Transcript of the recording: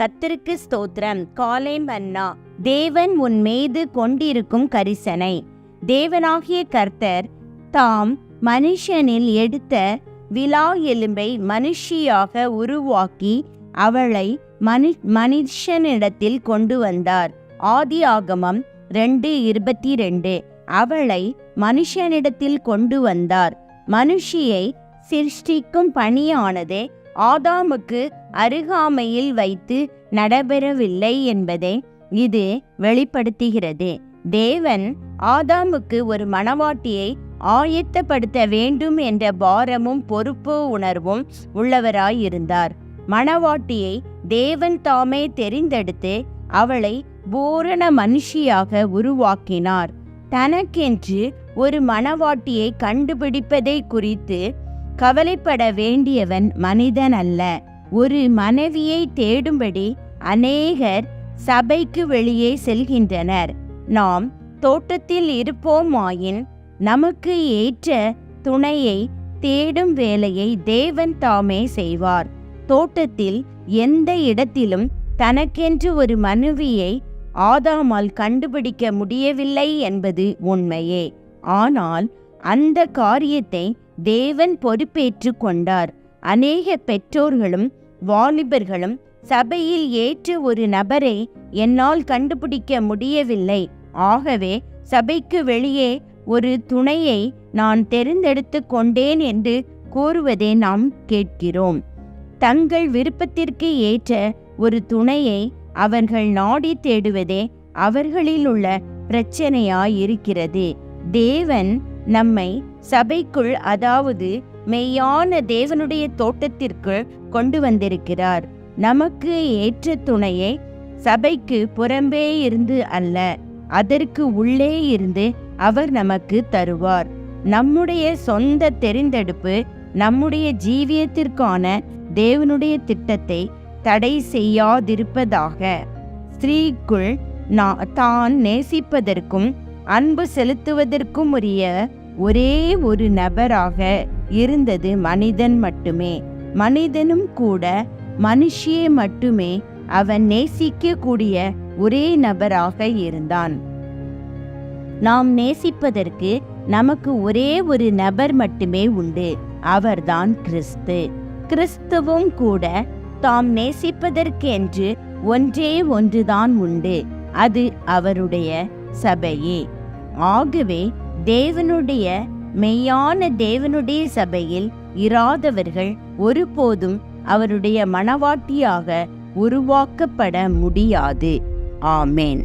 கத்திற்கு ஸ்தோத்திரம். காலை மன்னா தேவன் உன் மீது கொண்டிருக்கும் கரிசனை. தேவனாகிய கர்த்தர் தாம் மனுஷனில் எடுத்த விலா எலும்பை மனுஷியாக உருவாக்கி அவளை மனு மனுஷனிடத்தில் கொண்டு வந்தார். ஆதி ஆகமம் ரெண்டு இருபத்தி ரெண்டு அவளை மனுஷனிடத்தில் கொண்டு வந்தார். மனுஷியை சிருஷ்டிக்கும் பணியானது ஆதாமுக்கு அருகாமையில் வைத்து நடைபெறவில்லை என்பதை இது வெளிப்படுத்துகிறது. தேவன் ஆதாமுக்கு ஒரு மணவாட்டியை ஆயத்தப்படுத்த வேண்டும் என்ற பாரமும் பொறுப்பு உணர்வும் உள்ளவராயிருந்தார். மணவாட்டியை தேவன் தாமே தெரிந்தெடுத்து அவளை பூரண மனுஷியாக உருவாக்கினார். தனக்கென்று ஒரு மணவாட்டியை கண்டுபிடிப்பதை குறித்து கவலைப்பட வேண்டியவன் மனிதன் அல்ல ஒரு மனைவியை தேடும்படி அநேகர் சபைக்கு வெளியே செல்கின்றனர். நாம் தோட்டத்தில் இருப்போமாயின் நமக்கு ஏற்ற துணையை தேடும் வேலையை தேவன் தாமே செய்வார். தோட்டத்தில் எந்த இடத்திலும் தனக்கென்று ஒரு மனைவியை ஆதாமால் கண்டுபிடிக்க முடியவில்லை என்பது உண்மையே. ஆனால் அந்த காரியத்தை தேவன் பொறுப்பேற்று கொண்டார். அநேக பெற்றோர்களும் வாலிபர்களும் சபையில் ஏற்ற ஒரு நபரை என்னால் கண்டுபிடிக்க முடியவில்லை. ஆகவே சபைக்கு வெளியே ஒரு துணையை நான் தெரிந்தெடுத்து கொண்டேன் என்று கூறுவதை நாம் கேட்கிறோம். தங்கள் விருப்பத்திற்கு ஏற்ற ஒரு துணையை அவர்கள் நாடி தேடுவதே அவர்களில் உள்ள பிரச்சனையாயிருக்கிறது. தேவன் நம்மை சபைக்குள் அதாவது மெய்யான தேவனுடைய தோட்டத்திற்குள் கொண்டு வந்திருக்கிறார். நமக்கு ஏற்ற துணையை சபைக்கு புறம்பே இருந்து அல்ல அதற்கு உள்ளே இருந்து அவர் நமக்கு தருவார். நம்முடைய சொந்த தெரிந்தெடுப்பு நம்முடைய ஜீவியத்திற்கான தேவனுடைய திட்டத்தை தடை செய்யாதிருப்பதாக. ஸ்திரீக்குள் நான் தான் நேசிப்பதற்கும் அன்பு செலுத்துவதற்கும் உரிய ஒரே ஒரு நபராக இருந்தது மனிதன் மட்டுமே. மனிதனும் கூட மனுஷியை மட்டுமே அவன் நேசிக்கக்கூடிய ஒரே நபராக இருந்தான். நாம் நேசிப்பதற்கு நமக்கு ஒரே ஒரு நபர் மட்டுமே உண்டு. அவர்தான் கிறிஸ்து. கிறிஸ்துவும் கூட தாம் நேசிப்பதற்கென்று ஒன்றே ஒன்றுதான் உண்டு. அது அவருடைய சபையே. ஆகவே தேவனுடைய மெய்யான தேவனுடைய சபையில் இராதவர்கள் ஒருபோதும் அவருடைய மனவாட்டியாக உருவாக்கப்பட முடியாது. ஆமேன்.